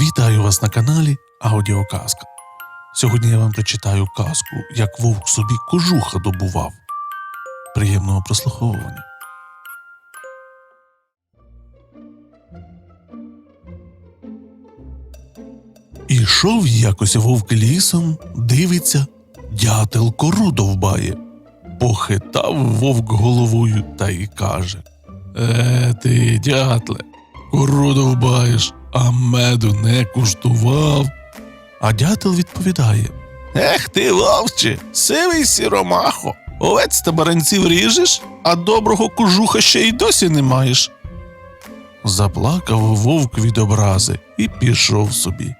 Вітаю вас на каналі Аудіоказка. Сьогодні я вам прочитаю казку, як вовк собі кожуха добував. Приємного прослуховування. Ішов якось вовк лісом, дивиться, дятел кору довбає. Похитав вовк головою та й каже: Е, ти, дятле, кору довбаєш, а меду не куштував. А дятел відповідає: Ех ти, вовче, сивий сіромахо, овець та баранців ріжеш, а доброго кожуха ще й досі не маєш. Заплакав вовк від образи і пішов собі.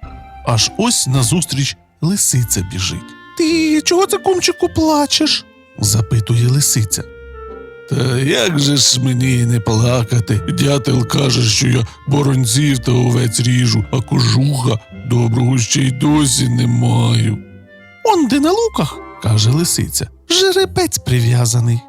Аж ось назустріч лисиця біжить. Ти чого це кумчику плачеш? запитує лисиця. Та як же ж мені не плакати? Дятел каже, що я боронців та овець ріжу, а кожуха доброго ще й досі не маю. Он де на луках, каже лисиця, жеребець прив'язаний.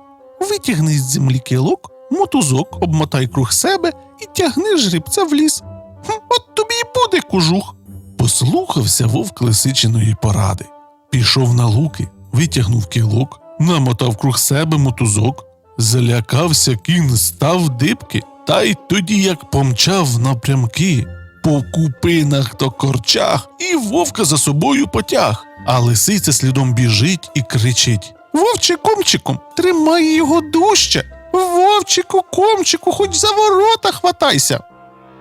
Витягни з землі кілок, мотузок, обмотай круг себе і тягни жеребця в ліс. От тобі й буде кожух. Послухався вовк лисичиної поради. Пішов на луки, витягнув кілок, намотав круг себе мотузок, залякався кін, став дибки, та й тоді як помчав напрямки, по купинах та корчах, і вовка за собою потяг. А лисиця слідом біжить і кричить: Вовче комчиком, тримай його дужче! Вовчику, комчику, хоч за ворота хватайся.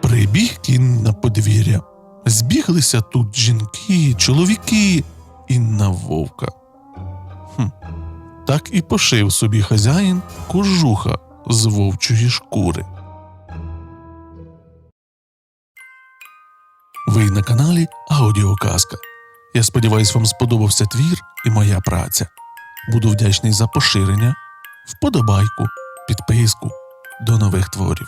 Прибіг кін на подвір'я. Збіглися тут жінки, чоловіки і на вовка. Хм. Так і пошив собі хазяїн кожуха з вовчої шкури. Ви на каналі Аудіоказка. Я сподіваюся, вам сподобався твір і моя праця. Буду вдячний за поширення, вподобайку, підписку. До нових творів.